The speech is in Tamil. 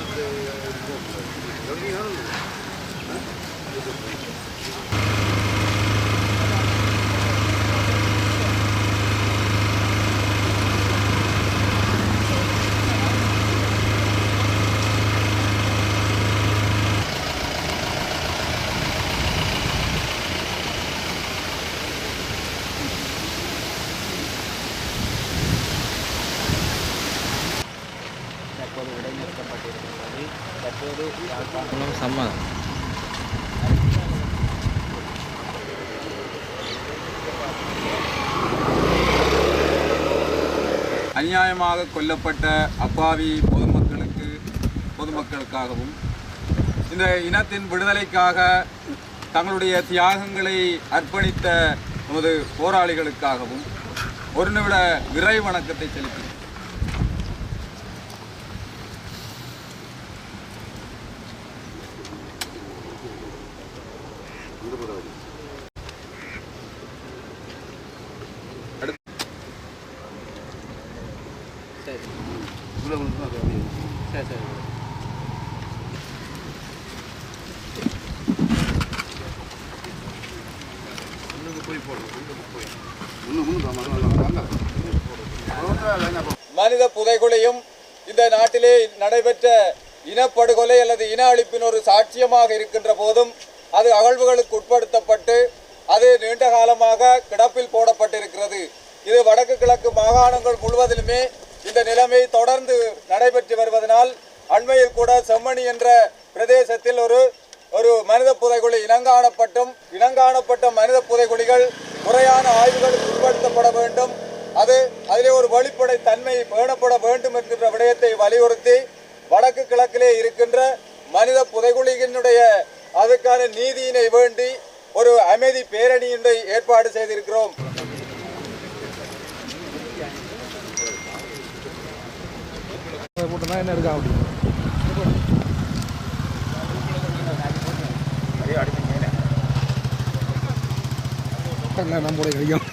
で、どこにあるの தற்போது அநியாயமாக கொல்லப்பட்ட அப்பாவி பொதுமக்களுக்கு பொதுமக்களுக்காகவும் இந்த இனத்தின் விடுதலைக்காக தங்களுடைய தியாகங்களை அர்ப்பணித்த நமது போராளிகளுக்காகவும் ஒரு நிமிட விரை வணக்கத்தை செலுத்தி சரி சரி மனித புதைகுலையும் இந்த நாட்டிலே நடைபெற்ற இனப்படுகொலை அல்லது இன அழிப்பின் ஒரு சாட்சியமாக இருக்கின்ற போதும் அது அகழ்வுகளுக்கு உட்படுத்தப்பட்டு அது நீண்ட காலமாக கிடப்பில் போடப்பட்டிருக்கிறது. இது வடக்கு கிழக்கு மாகாணங்கள் முழுவதிலுமே இந்த நிலைமை தொடர்ந்து நடைபெற்று வருவதனால் அண்மையில் கூட செம்மணி என்ற பிரதேசத்தில் ஒரு ஒரு மனித புதைகுழி இனங்காணப்பட்டும் இனங்காணப்பட்ட மனித புதைகுழிகள் முறையான ஆய்வுகளுக்கு உட்படுத்தப்பட வேண்டும். அது அதிலே ஒரு வெளிப்படை தன்மை பேணப்பட வேண்டும் என்கின்ற விடயத்தை வலியுறுத்தி வடக்கு கிழக்கிலே இருக்கின்ற மனித புதைகுழியினுடைய அதுக்கான நீதியினை வேண்டி ஒரு அமைதி பேரணியினை ஏற்பாடு செய்திருக்கிறோம். என்ன இருக்கா அப்படி நம்மளுடைய கையும்.